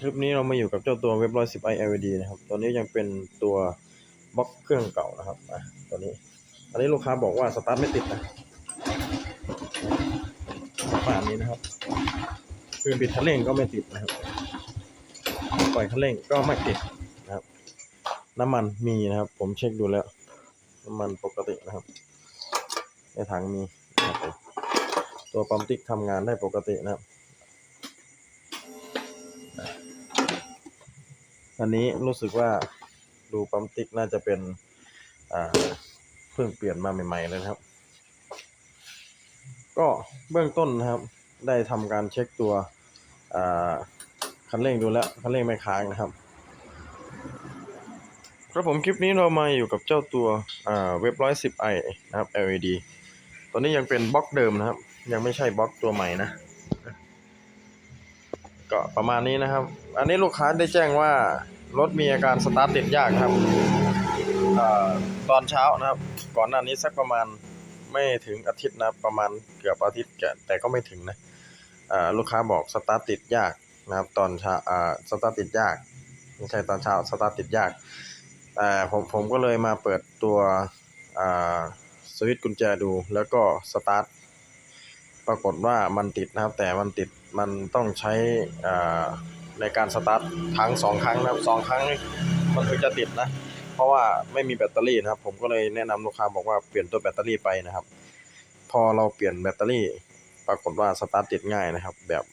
คลิปนี้เรามาอยู่กับเจ้าตัวเว็บร้อยสิบไอ LED นะครับ ตัวนี้ยังเป็นตัวบล็อกเครื่องเก่านะครับอะตัวนี้ อันนี้ลูกค้าบอกว่าสตาร์ทไม่ติดนะประมาณนี้นะครับคือปิดคันเร่งก็ไม่ติดนะครับ ปล่อยคันเร่งก็ไม่ติดนะครับ น้ำมันมีนะครับ ผมเช็คดูแล้ว น้ำมันปกตินะครับ ในถังมีนะครับตัวปั๊มติ๊กทำงานได้ปกตินะครับ อันนี้รู้สึกว่าดูปั๊มติ๊กน่าจะเป็นเพิ่งเปลี่ยนมาใหม่ ๆ เลยนะครับ ก็เบื้องต้นนะครับ ได้ทำการเช็คตัวคันเร่งดูแล้วคันเร่งไม่ค้างนะครับครับผมคลิปนี้เรามาอยู่กับเจ้าตัวเว็บร้อยสิบไอนะครับ LED ตัวนี้ยังเป็นบล็อกเดิมนะครับ ยังไม่ใช่บล็อกตัวใหม่นะ ก็ประมาณนี้นะครับ อันนี้ลูกค้าได้แจ้งว่ารถมีอาการสตาร์ทติดยากครับอตอนเช้านะครับ ก่อนหน้านี้สักประมาณไม่ถึงอาทิตย์นะประมาณเกือบอาทิตย์แกแต่ก็ไม่ถึงนะลูกค้าบอกสตาร์ทติดยากนะครับ ตอนเช้าสตาร์ทติดยากไม่ใช่ตอนเช้าสตาร์ทติดยากแต่ผมผมก็เลยมาเปิดตัวสวิตช์กุญแจดูแล้วก็สตาร์ทปรากฏว่ามันติดนะครับ แต่มันติด มันต้องใช้ในการสตาร์ททั้งสองครั้งนะครับสองครั้งมันถึงจะติดนะ เพราะว่าไม่มีแบตเตอรี่นะครับ ผมก็เลยแนะนำลูกค้าบอกว่าเปลี่ยนตัวแบตเตอรี่ไปนะครับ พอเราเปลี่ยนแบตเตอรี่ ปรากฏว่าสตาร์ทติดง่ายนะครับ แบบ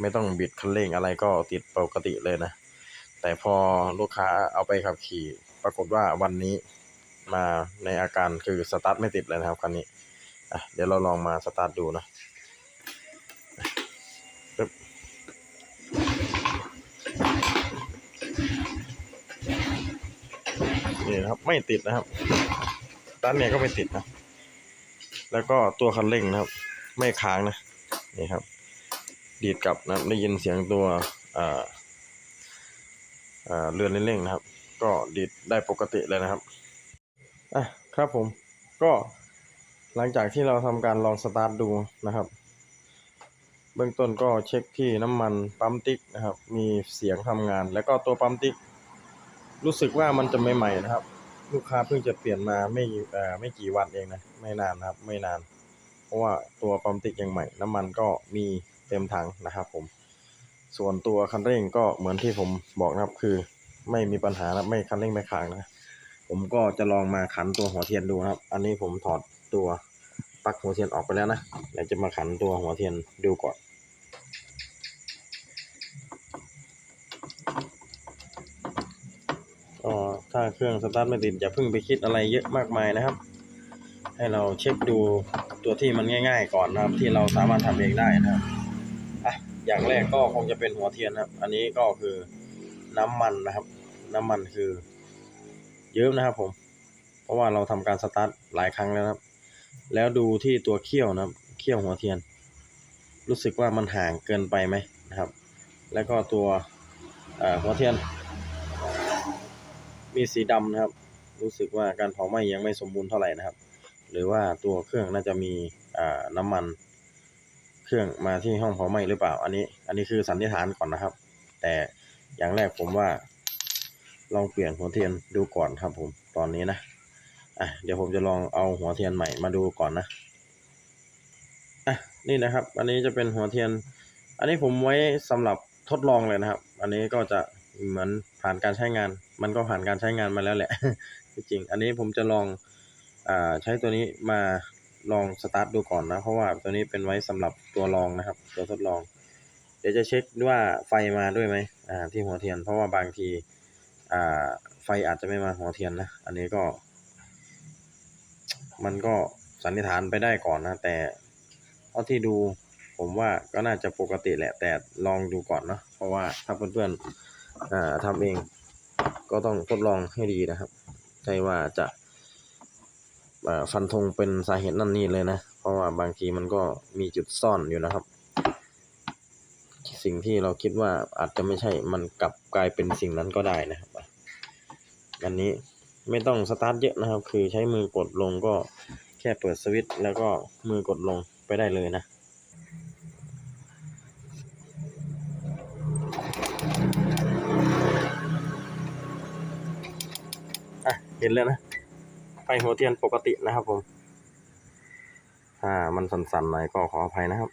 ไม่ต้องบิดคันเร่งอะไรก็ติดปกติเลยนะ แต่พอลูกค้าเอาไปขับขี่ ปรากฏว่าวันนี้มาในอาการคือสตาร์ทไม่ติดเลยนะครับคันนี้เดี๋ยวเราลองมาสตาร์ทดูนะ นี่นะครับ ไม่ติดนะครับสตาร์ทเนี่ยก็ไม่ติดนะ แล้วก็ตัวคันเร่งนะครับ ไม่ค้างนะนี่ครับ ดีดกลับนะครับได้ยินเสียงตัวอ่าอ่าเรือนเร่งนะครับ ก็ดีดได้ปกติเลยนะครับอะครับผมก็หลังจากที่เราทำการลองสตาร์ทดูนะครับ เบื้องต้นก็เช็คที่น้ำมันปั๊มติ๊กนะครับ มีเสียงทำงาน แล้วก็ตัวปั๊มติ๊ก รู้สึกว่ามันจะใหม่ๆนะครับ ลูกค้าเพิ่งจะเปลี่ยนมาไม่เอ่อไม่กี่วันเองนะไม่นานนะครับ ไม่นาน เพราะว่าตัวปั๊มติ๊กยังใหม่ น้ำมันก็มีเต็มถังนะครับ ผม ส่วนตัวคันเร่งก็เหมือนที่ผมบอกนะครับ คือไม่มีปัญหานะไม่คันเร่งไม่ค้างนะผมก็จะลองมาขันตัวหัวเทียนดูครับ อันนี้ผมถอดตัวปลั๊กหัวเทียนออกไปแล้วนะเดี๋ยวจะมาขันตัวหัวเทียนดูก่อน ก็ ถ้าเครื่องสตาร์ทไม่ติดอย่าเพิ่งไปคิดอะไรเยอะมากมายนะครับ ให้เราเช็คดูตัวที่มันง่าย ๆ ก่อนนะครับ ที่เราสามารถทำเองได้นะครับอะอย่างแรกก็คงจะเป็นหัวเทียนนะครับ อันนี้ก็คือน้ำมันนะครับ น้ำมันคือ เยอะนะครับผม เพราะว่าเราทำการสตาร์ทหลายครั้งแล้วนะครับ แล้วดูที่ตัวเขี้ยวนะครับเขี้ยวหัวเทียน รู้สึกว่ามันห่างเกินไปไหมนะครับ แล้วก็ตัวหัวเทียน มีสีดำนะครับ รู้สึกว่าการเผาไหม้ยังไม่สมบูรณ์เท่าไหร่นะครับ หรือว่าตัวเครื่องน่าจะมีอ่าน้ำมัน เครื่องมาที่ห้องเผาไหม้หรือเปล่า อันนี้ อันนี้คือสันนิษฐานก่อนนะครับ แต่อย่างแรกผมว่า ลองเปลี่ยนหัวเทียนดูก่อนครับผมตอนนี้นะอะเดี๋ยวผมจะลองเอาหัวเทียนใหม่มาดูก่อนนะอะนี่นะครับ อันนี้จะเป็นหัวเทียน อันนี้ผมไว้สำหรับทดลองเลยนะครับ อันนี้ก็จะเหมือนผ่านการใช้งาน มันก็ผ่านการใช้งานมาแล้วแหละจริง อันนี้ผมจะลองอ่าใช้ตัวนี้มาลองสตาร์ทดูก่อนนะ เพราะว่าตัวนี้เป็นไว้สำหรับตัวลองนะครับ ตัวทดลอง เดี๋ยวจะเช็คว่าไฟมาด้วยไหมอ่าที่หัวเทียน เพราะว่าบางทีอ่าไฟอาจจะไม่มาหัวเทียนนะ อันนี้ก็ มันก็สันนิษฐานไปได้ก่อนนะ แต่เท่าที่ดูผมว่าก็น่าจะปกติแหละ แต่ลองดูก่อนเนาะเพราะว่าถ้าเพื่อนๆอ่าทำเอง ก็ต้องทดลองให้ดีนะครับใช่ว่าจะาฟันธงเป็นสาเหตุนั่นนี่เลยนะ เพราะว่าบางทีมันก็มีจุดซ่อนอยู่นะครับ สิ่งที่เราคิดว่าอาจจะไม่ใช่มันกลับกลายเป็นสิ่งนั้นก็ได้นะครับอันนี้ไม่ต้องสตาร์ทเยอะนะครับ คือใช้มือกดลงก็แค่เปิดสวิตช์แล้วก็มือกดลงไปได้เลยนะ เห็นแล้วนะไฟหัวเทียนปกตินะครับผมถ้ามันสั่นๆหน่อยก็ขออภัยนะครับ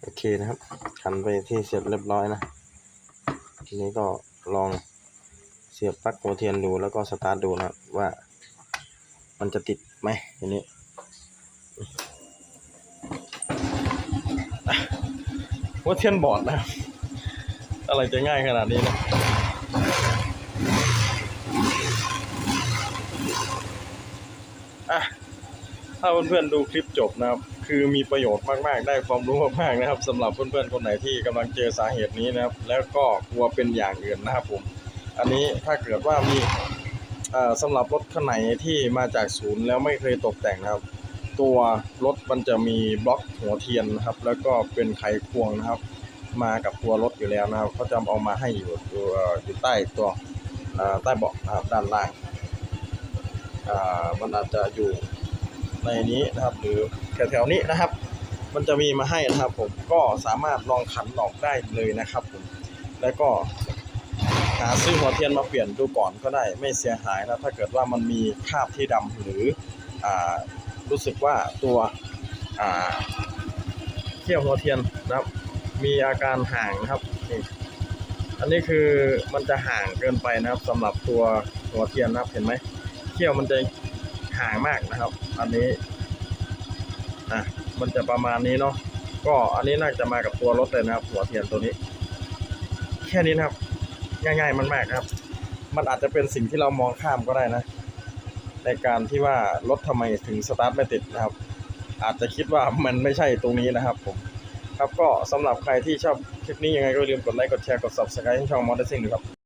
โอเคนะครับขันไปที่เสร็จเรียบร้อยนะทีนี้ก็ลองเสียบปลั๊กหัวเทียนดูแล้วก็สตาร์ทดูนะครับว่า มันจะติดไหมทีนี้หัวเทียนบอดนะอะไรจะง่ายขนาดนี้นะ อะถ้าเพื่อนๆดูคลิปจบนะครับ คือมีประโยชน์มากๆ ได้ความรู้มากๆนะครับสำหรับเพื่อนๆคนไหนที่กำลังเจอสาเหตุนี้นะครับ แล้วก็กลัวเป็นอย่างอื่นนะครับผม อันนี้ถ้าเกิดว่ามีเอ่อสำหรับรถคันไหนที่มาจากศูนย์แล้วไม่เคยตกแต่งนะครับ ตัวรถมันจะมีบล็อกหัวเทียนนะครับ แล้วก็เป็นไขควงนะครับ มากับตัวรถอยู่แล้วนะครับเขาจะเอามาให้อยู่อยู่ใต้ตัวใต้เบาะนะครับด้านล่าง มันอาจจะอยู่ในนี้นะครับ หรือแถวๆนี้นะครับ มันจะมีมาให้นะครับผมก็สามารถลองขันออกได้เลยนะครับผมแล้วก็หาซื้อหัวเทียนมาเปลี่ยนดูก่อนก็ได้ไม่เสียหายนะถ้าเกิดว่ามันมีคราบที่ดำหรืออรู้สึกว่าตัวเขี้ยวหัวเทียนนะครับ มีอาการห่างนะครับอันนี้คือมันจะห่างเกินไปนะครับสำหรับตัวหัวเทียนนะครับเห็นไหม ขี้ยวมันจะห่างมากนะครับ อันนี้อะมันจะประมาณนี้เนาะก็อันนี้น่าจะมากับตัวรถเลยนะครับ หัวเทียนตัวนี้ แค่นี้นะครับ ง่ายๆมันมากครับ มันอาจจะเป็นสิ่งที่เรามองข้ามก็ได้นะ ในการที่ว่ารถทำไมถึงสตาร์ทไม่ติดนะครับ อาจจะคิดว่ามันไม่ใช่ตรงนี้นะครับผมครับก็สำหรับใครที่ชอบคลิปนี้ยังไงก็อย่าลืมกดไลค์กดแชร์กด subscribe ให้ช่องมอเตอร์ซิ่งด้วยครับ